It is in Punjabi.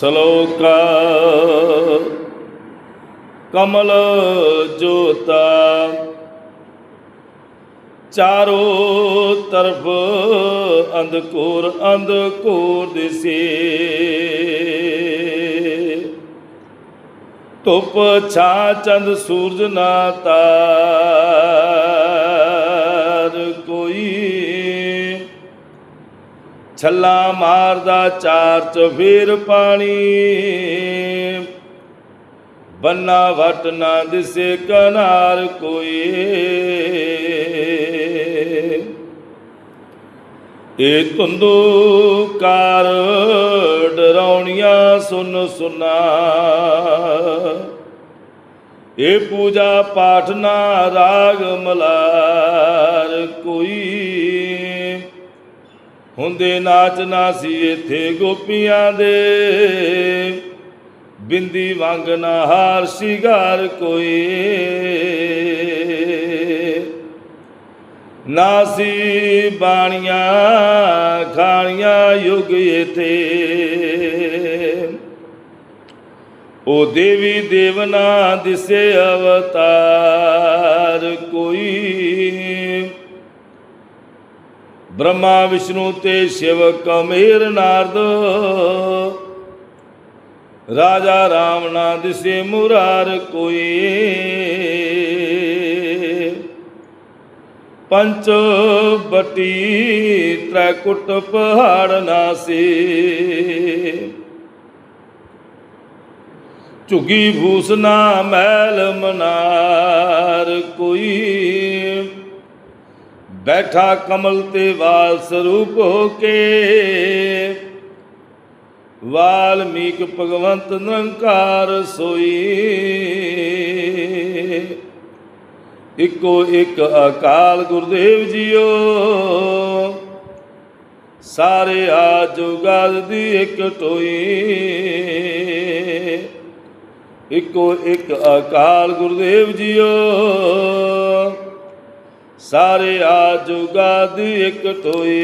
ਸ਼ਲੋਕ ਕਮਲ ਜੋਤਾ ਚਾਰੋ ਤਰਫ ਅੰਧਕੂਰ ਅੰਧਕੂਰ ਦਿਸੇ। ਧੁੱਪ ਛਾਂ ਚੰਦ ਸੂਰਜ ਨਾ ਤਾਰ। ਛੱਲਾ ਮਾਰਦਾ, ਚਾਰ ਚਫੇਰ ਪਾਣੀ। ਬੰਨਾ ਵਟ ਨਾ ਦਿਸੇ ਕਨਾਰ ਕੋਈ। ਇਹ ਧੁੰਦੂ ਕਾਰ ਡਰਾਉਣੀਆਂ ਸੁਨ ਸੁਨਾ। ਇਹ ਪੂਜਾ ਪਾਠ ਨਾ ਰਾਗ ਮਲਾਰ ਕੋਈ। ਹੁੰਦੇ ਨਾਚ ਨਾ ਸੀ ਇਥੇ ਗੋਪੀਆਂ ਦੇ। ਬਿੰਦੀ ਵਾਂਗ ਨਾ ਹਾਰ ਸ਼ਿੰਗਾਰ ਕੋਈ। ਨਾ ਸੀ ਬਾਣੀਆਂ, ਖਾਣੀਆਂ ਯੁਗ ਇਥੇ। ਉਹ ਦੇਵੀ ਦੇਵਨਾ ਦਿਸੇ ਅਵਤਾਰ ਕੋਈ। ਬ੍ਰਹਮਾ ਵਿਸ਼ਨੂੰ ਤੇ ਸ਼ਿਵ ਕਮੇਰ ਨਾਰਦ। ਰਾਜਾ ਰਾਮ ਨਾ ਦਿਸੇ ਮੁਰਾਰ ਕੋਈ। ਪੰਚ ਬਟੀ ਤ੍ਰੈ ਕੁਟ ਪਹਾੜ ਨਾਸੀ ਝੁਗੀ ਭੂਸਨਾ ਮਹਿਲ ਮਨਾਰ ਕੋਈ। ਬੈਠਾ ਕਮਲ ਤੇ ਵਾਲ ਸਰੂਪ ਹੋ ਕੇ। ਵਾਲਮੀਕ ਭਗਵੰਤ ਨਿਰੰਕਾਰ ਸੋਈ। ਇੱਕੋ ਇੱਕ ਅਕਾਲ ਗੁਰਦੇਵ ਜੀਓ। ਸਾਰੇ ਆ ਜੁਗਾਦ ਦੀ ਇੱਕ ਟੋਈ। ਇੱਕੋ ਇੱਕ ਅਕਾਲ ਗੁਰਦੇਵ ਜੀਓ। ਸਾਰੇ ਆ ਜੁਗਾ ਦੀ ਇੱਕ ਟੋਏ।